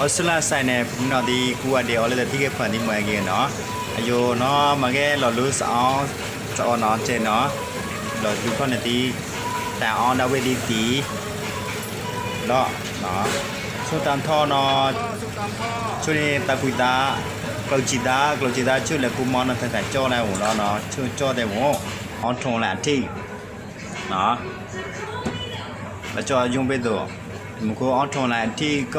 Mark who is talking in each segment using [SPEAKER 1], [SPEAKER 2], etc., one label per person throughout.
[SPEAKER 1] အော်စလာဆိုင်နေဘုနော်ဒီကူအတေအော်လေတိကေဖန်ဒီမွဲကင်းနော်အယိုနော်မကဲလော်လူးဆောင်စောနော်ချေနော်လော်လူဖန်နေတီတန်အောင်တော့ဝေးဒီတီနော်နော်ဆိုတန်ထောနော်ချွေတကူတာကလောက်ချီတာကလောက်ချီတာချွေလက်ကူမောင်းနဲ့တက်ကြောလိုက်ဝင်တော့နော်ချွေကြောတဲ့ဝင်အောင်ထုံလာအထိနော်မကြော်ယုံပေးတော့မကိုအောင်ထုံလာအထိက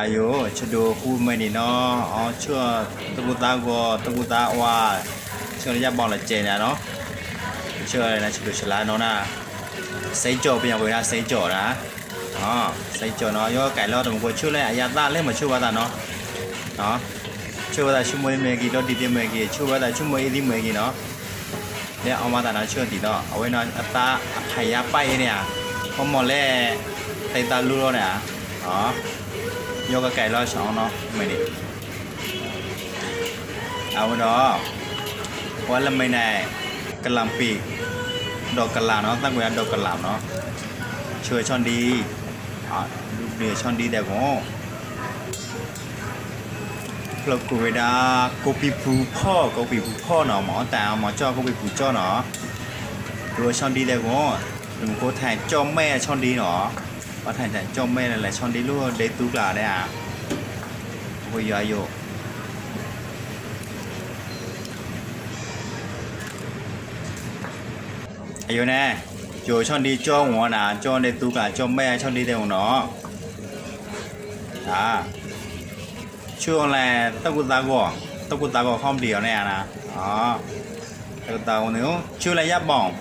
[SPEAKER 1] อายุชดู
[SPEAKER 2] คู่ไม่นี่เนาะอ๋อ
[SPEAKER 1] ชั่วตะกุตากอตะกุตาว่าชั่วระยะบอลละเจนะเนาะชั่วอะไรนะชดูชลาเนาะนะไซจ่อเป็นอย่างเวลาไซจ่อนะอ๋อไซจ่อเนาะย่อไก่ลอดตะกุชั่วเลยอายาตาเล่นมาชั่วว่าตาเนาะเนาะชั่วว่าตาชั่วโมยเมกีลอดดิเดเมกีชั่วว่าตาชั่วโมยอีดิเมกีเนาะเนี่ยเอามาตาเนาะชั่วดีเนาะเอาไว้เนาะอัตตาไถยาไปเนี่ยพอหมดแล้วไตตาลุโลเนี่ยอ๋อ ยกกไก่ร้อยสองเนาะไม่ด้เอาดอกว่าละไม่แน่กระลำปีกดอกกระลาเนาะตั้งเวลดอกกระลาเนาะเช่วยช่อนดีอ่าลูกเดือช่อนดีแต่โง่เรากูเวดากูปีผูพ่อกูปีผูพ่อเนาะหมอแต่หมอจ้อกูปีผูจ้าเนาะดูช่อนดีแต่โง่หนุ่มกูถ่ายจ้าแม่ช่อนดีเนาะ bắt hành chạy cho mê là lại đi luôn, để tú là đây à. Bây giờ vô vô nè chỗ son đi cho ngõ là cho để tú cả cho mê son đi đều nó. À chuông là tao cũng ra gõ tao cũng ra gõ không điều này à đó. Tao nếu chưa là giáp bỏng.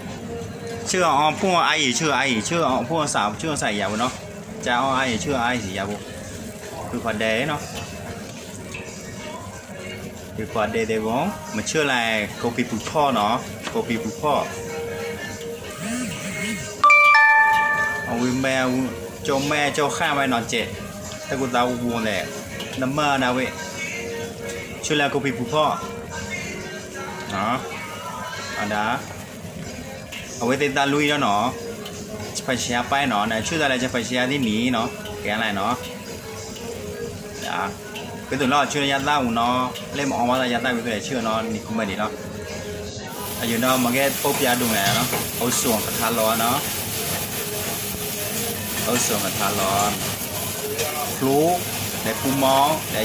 [SPEAKER 1] ชื่ออ๋อพวกไอชื่อไอชื่ออ๋อพวกสาวชื่อใส่ยาวเนาะจะอ๋อไอชื่อไอสิยาวคือความเดเนาะคือความเดเดบ่มันชื่ออะไรโกปีปุพ่อเนาะโกปีปุพ่อเอาวิแมวเจ้าแม่เจ้าข้าไว้นอนเจ็ดตะกุตาวัวแหละน้ำเมันนะเว้ยช่วยแล้วก็พี่ผู้พ่อเนาะอันดา เอาไว้เตตาลุยแล้วเนาะจะไปเชียร์ไปเนาะนชื่ออะไรจะไปเชียร์ที่หนีเนาะแกอะไรเนาะจ้าคือตัวเราชื่อยันต้าหูเนาะเล่มออกมาแต่ยันต้าเป็นตัวชื่อเนาะนี่คุ้มไปดีเนาะอายุเนาะมาแค่ปุ๊บยาดูแลเนาะเอาส่วนกระทะร้อนเนาะเอาส่วนกระทะร้อนพลุในปูมองใน